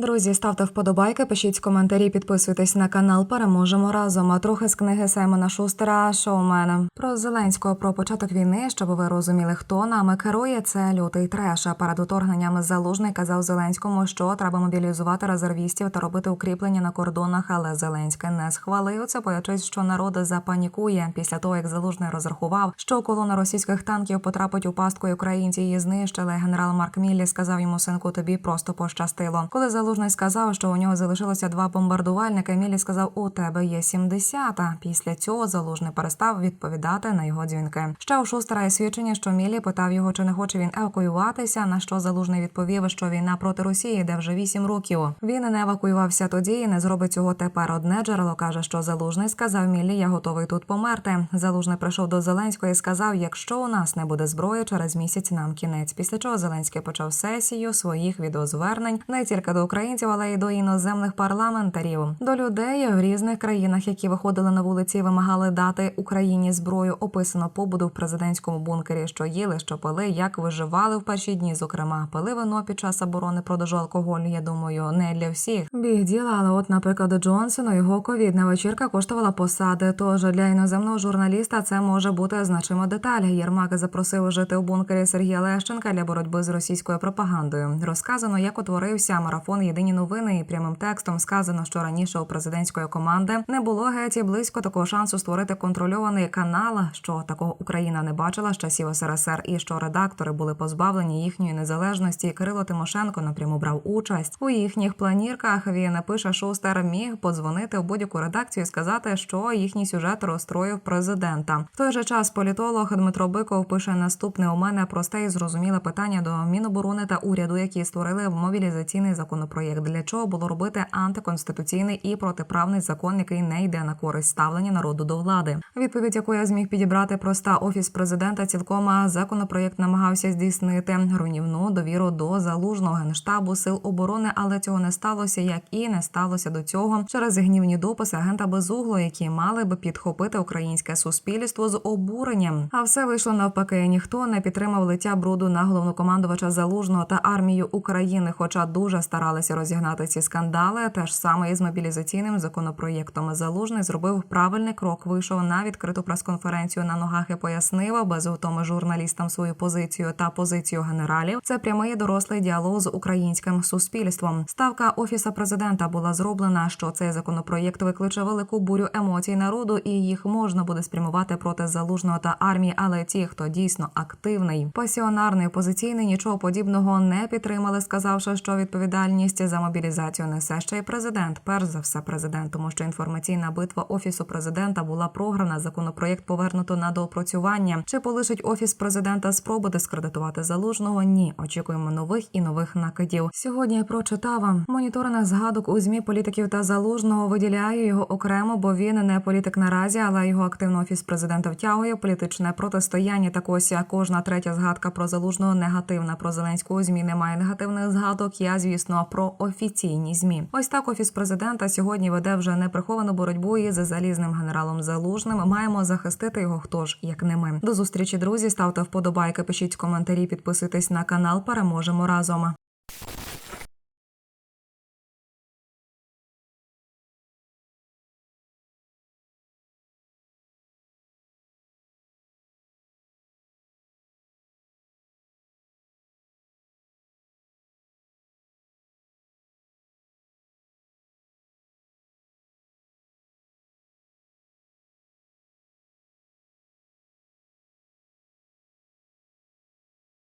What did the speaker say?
Друзі, ставте вподобайки, пишіть коментарі, підписуйтесь на канал. Переможемо разом. А трохи з книги Саймона Шустера «Шоумена». про Зеленського про початок війни, щоб ви розуміли, хто нами керує. Це лютий треш. А перед уторгненням залужний казав Зеленському, що треба мобілізувати резервістів та робити укріплення на кордонах. Але Зеленський не схвалив це, боячись, що народ запанікує після того, як залужний розрахував, що колона російських танків потрапить у пастку і українці її знищили. Генерал Марк Міллі сказав йому синку, тобі просто пощастило. Коли залужний сказав, що у нього залишилося два бомбардувальники, Міллі сказав: у тебе є 70. А після цього залужний перестав відповідати на його дзвінки. Ще у Шустера є свідчення, що Міллі питав його, чи не хоче він евакуюватися. На що залужний відповів, що війна проти Росії йде вже 8 років. Він не евакуювався тоді і не зробить цього тепер. Одне джерело каже, що залужний сказав Міллі, я готовий тут померти. Залужний прийшов до Зеленського і сказав: якщо у нас не буде зброї, через місяць нам кінець. Після чого Зеленський почав сесію своїх відеозвернень не тільки до українців, але й до іноземних парламентарів, до людей в різних країнах, які виходили на вулиці, і вимагали дати Україні зброю. Описано побуду в президентському бункері, що їли, що пили, як виживали в перші дні. Зокрема, пили вино під час оборони продажу алкоголю. Я думаю, не для всіх біг діла. Але от, наприклад, Джонсону його ковідна вечірка коштувала посади. Тож для іноземного журналіста це може бути значима деталь. Єрмак запросив жити у бункері Сергія Лещенка для боротьби з російською пропагандою. Розказано, як утворився марафон Єдині новини і прямим текстом сказано, що раніше у президентської команди не було геть і близько такого шансу створити контрольований канал, що такого Україна не бачила з часів СРСР, і що редактори були позбавлені їхньої незалежності. Кирило Тимошенко напряму брав участь у їхніх планірках. Він пише, Шустер міг подзвонити в будь-яку редакцію і сказати, що їхній сюжет розстроїв президента. В той же час політолог Дмитро Биков пише наступне: у мене просте і зрозуміле питання до Міноборони та уряду, які створили мобілізаційний законопроєкт. Для чого було робити антиконституційний і протиправний закон, який не йде на користь ставлення народу до влади? Відповідь, яку я зміг підібрати, проста офіс президента цілком законопроєкт намагався здійснити руйнівну довіру до залужного генштабу сил оборони, але цього не сталося, як і не сталося до цього через гнівні дописи агента Безугло, які мали би підхопити українське суспільство з обуренням. А все вийшло навпаки. Ніхто не підтримав лиття бруду на головнокомандувача залужного та армію України, хоча дуже старалися розігнати ці скандали. Те ж саме із мобілізаційним законопроєктом. Залужний зробив правильний крок. Вийшов на відкриту прес-конференцію на ногах і пояснив без втоми журналістам свою позицію та позицію генералів. Це прямий дорослий діалог з українським суспільством. Ставка офіса президента була зроблена, що цей законопроєкт викличе велику бурю емоцій народу, і їх можна буде спрямувати проти залужного та армії. Але ті, хто дійсно активний, пасіонарний, опозиційний, нічого подібного не підтримали, сказавши, що відповідальність за мобілізацію несе ще й президент. Перш за все, президент, тому що інформаційна битва офісу президента була програна. Законопроєкт повернуто на доопрацювання. Чи полишить офіс президента спроби дискредитувати залужного? Ні, очікуємо нових і нових накидів. Сьогодні я прочитала моніторинг згадок у змі політиків та залужного. Виділяю його окремо, бо він не політик наразі, але його активно офіс президента втягує політичне протистояння. Так ось кожна третя згадка про залужного негативна. Про Зеленського змі немає негативних згадок. Я звісно про офіційні змі. Ось так офіс президента сьогодні веде вже неприховану боротьбу із залізним генералом Залужним. Маємо захистити його. Хто ж як не ми? До зустрічі, друзі. Ставте вподобайки, пишіть коментарі, підписуйтесь на канал. Переможемо разом.